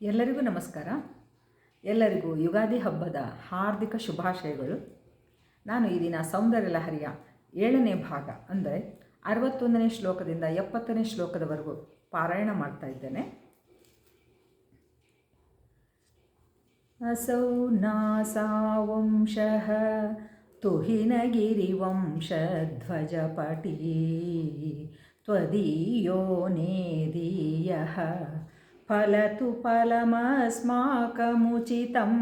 ಎಲ್ಲರಿಗೂ ನಮಸ್ಕಾರ ಎಲ್ಲರಿಗೂ ಯುಗಾದಿ ಹಬ್ಬದ ಹಾರ್ದಿಕ ಶುಭಾಶಯಗಳು ನಾನು ಈ ದಿನ ಸೌಂದರ್ಯ ಲಹರಿಯ ಏಳನೇ ಭಾಗ ಅಂದರೆ ಅರವತ್ತೊಂದನೇ ಶ್ಲೋಕದಿಂದ ಎಪ್ಪತ್ತನೇ ಶ್ಲೋಕದವರೆಗೂ ಪಾರಾಯಣ ಮಾಡ್ತಾ ಇದ್ದೇನೆ असौ नासावंशः तुहिनगिरिवंशध्वजपटी त्वदीयो नेदीयः फलतु फलमस्माकमुचितं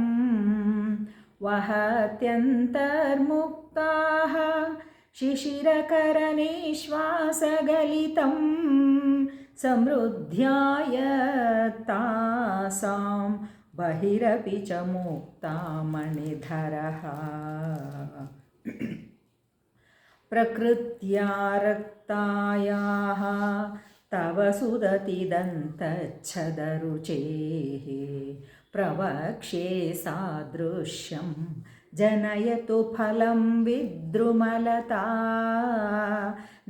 वहत्यन्तर्मुक्ताः शिशिरकरनिश्वासगलितं समृद्ध्याय तासां बहिरपि च मुक्तामणिधरः। प्रकृत्या रक्तायाः तव सुदतिदन्तच्छदरुचेः प्रवक्ष्ये सादृश्यं जनयतु फलं विद्रुमलता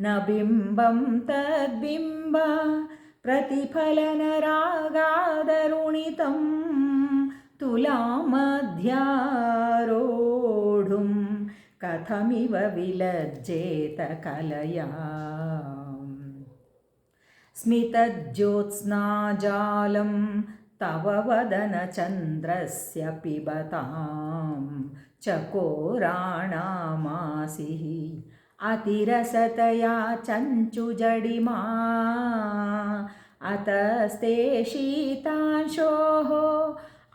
न बिम्बं तद्बिम्ब प्रतिफलनरागादरुणितं तुलामध्यारोढुं कथमिव विलज्जेत कलया स्मितज्योत्स्नाजालं तव वदनचन्द्रस्य पिबतां चकोराणामासिः अतिरसतया चञ्चुजडिमा। अतस्ते शीतांशोः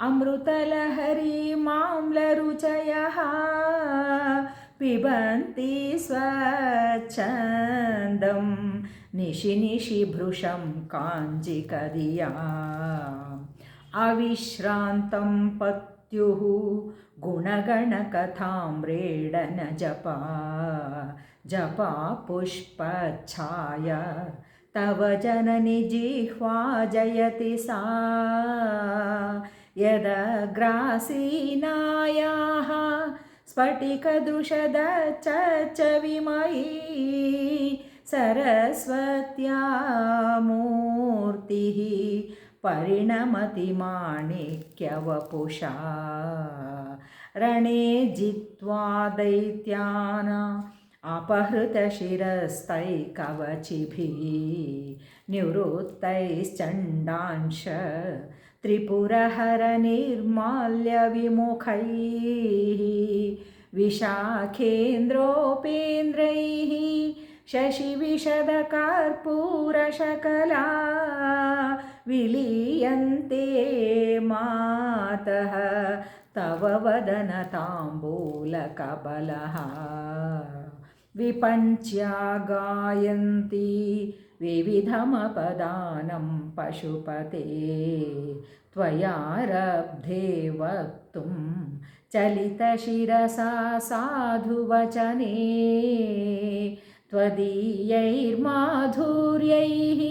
अमृतलहरीमाम्लरुचयः पिबन्ति स्वच्छन्दं निशि निशि भृशं काञ्जिकदिया। अविश्रान्तं पत्युः गुणगणकथाम्रेडन जपा। पुष्पच्छाय तव जननि जिह्वा जयति सा। यदग्रासीनायाः स्फटिकदृशदच्च विमयी सरस्वत्या मूर्तिः परिणमति माणिक्यवपुषा रणे जित्वा दैत्यान् अपहृतशिरस्तैकवचिभिः निवृत्तैश्चण्डांश त्रिपुरहरनिर्माल्यविमुखैः विशाखेन्द्रोपेन्द्रैः शशिविशदकर्पूरशकला विलीयन्ते मातः तव वदनताम्बूलकबलः विपञ्च्या गायन्ती विविधमपदानं पशुपते। त्वयारब्धे वक्तुं चलितशिरसा साधुवचने त्वदीयैर्माधुर्यैः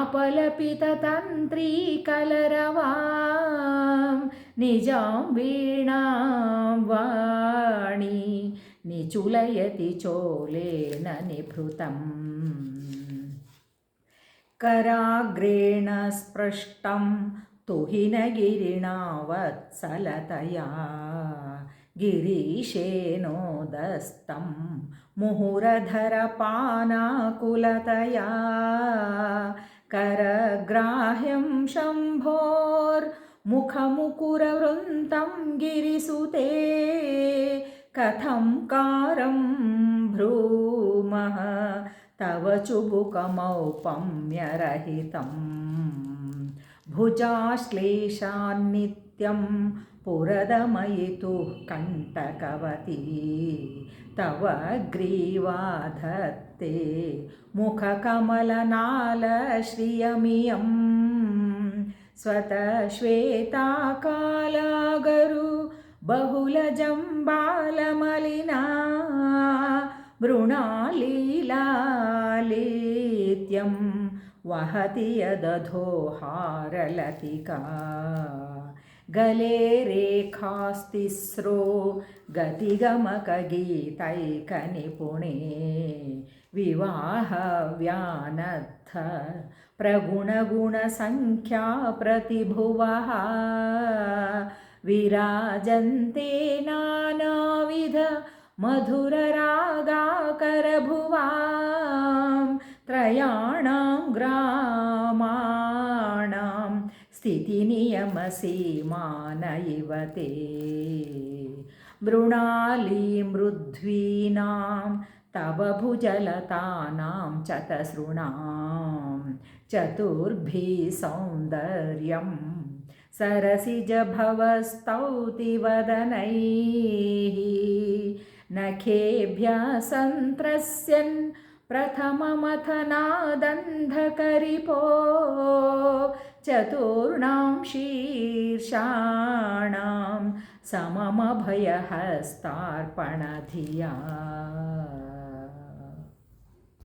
अपलपिततन्त्रीकलरवां निजां वीणां वाणी निचुलयति चोलेन निभृतम्। कराग्रेण स्पृष्टं तुहिनगिरिणा वत्सलतया गिरीशेनोदस्तं मुहुरधरपानाकुलतया करग्राह्यं शम्भोर्मुखमुकुरवृन्तं गिरिसुते कथं कारं भ्रूमः तव चुबुकमौपम्यरहितं भुजाश्लेषान्नित्यं पुरदमयितुः कण्टकवती। तव ग्रीवाधत्ते मुखकमलनालश्रियमियं। स्वतश्वेताकालागरु बहुलजम्बालमलिना। मृणालीलालित्यं वहति यदधोहारलतिका गले रेखास्तिस्रो गतिगमकगीतैकनिपुणे विवाहव्यानद्ध प्रगुणगुणसङ्ख्या प्रतिभुवः विराजन्ते नानाविध मधुररागाकरभुवां त्रयाणां ग्रामाणां स्थितिनियमसीमान इव ते। मृणालीमृद्वीनां तव भुजलतानां चतसृणां चतुर्भिः सौन्दर्यं। सरसिजभवस्तौतिवदनैः नखेभ्यः सन्त्रस्यन् प्रथममथनादन्धकरिपो। चतुर्णां शीर्षाणां सममभयहस्तार्पणधिया।